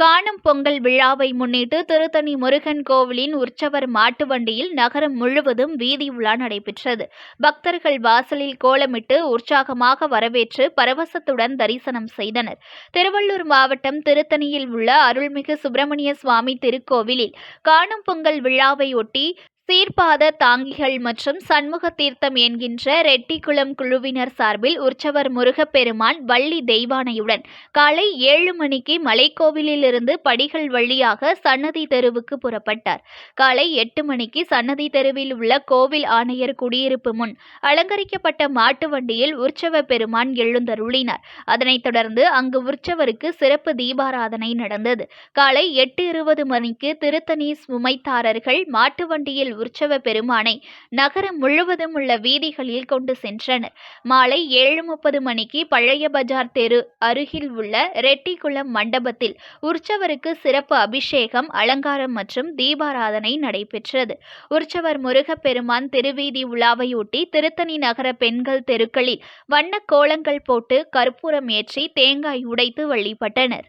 காணும் பொங்கல் விழாவை முன்னிட்டு திருத்தணி முருகன் கோவிலின் உற்சவர் மாட்டு வண்டியில் நகரம் முழுவதும் வீதி உலா நடைபெற்றது. பக்தர்கள் வாசலில் கோலமிட்டு உற்சாகமாக வரவேற்று பரவசத்துடன் தரிசனம் செய்தனர். திருவள்ளூர் மாவட்டம் திருத்தணியில் உள்ள அருள்மிகு சுப்பிரமணிய சுவாமி திருக்கோவிலில் காணும் பொங்கல் விழாவை ஒட்டி சீர்பாத தாங்கிகள் மற்றும் சண்முக தீர்த்தம் என்கின்ற ரெட்டிக்குளம் குழுவினர் சார்பில் உற்சவர் முருகப்பெருமான் வள்ளி தெய்வானையுடன் காலை ஏழு மணிக்கு மலைக்கோவிலிலிருந்து படிகள் வழியாக சன்னதி தெருவுக்கு புறப்பட்டார். காலை எட்டு மணிக்கு சன்னதி தெருவில் உள்ள கோவில் ஆணையர் குடியிருப்பு முன் அலங்கரிக்கப்பட்ட மாட்டு வண்டியில் உற்சவ பெருமான் எழுந்தருளினார். அதனைத் தொடர்ந்து அங்கு உற்சவருக்கு சிறப்பு தீபாராதனை நடந்தது. காலை எட்டு இருபது மணிக்கு திருத்தணி சுமைத்தாரர்கள் மாட்டு வண்டியில் உற்சவ பெருமானை நகரம் முழுவதும் உள்ள வீதிகளில் கொண்டு சென்றனர். மாலை ஏழு முப்பது மணிக்கு பழைய பஜார் தெரு அருகில் உள்ள ரெட்டிக்குளம் மண்டபத்தில் உற்சவருக்கு சிறப்பு அபிஷேகம் அலங்காரம் மற்றும் தீபாராதனை நடைபெற்றது. உற்சவர் முருகப்பெருமான் திருவீதி உலாவையொட்டி திருத்தணி நகர பெண்கள் தெருக்களில் வண்ண கோலங்கள் போட்டு கற்பூரம் ஏற்றி தேங்காய் உடைத்து வழிபட்டனர்.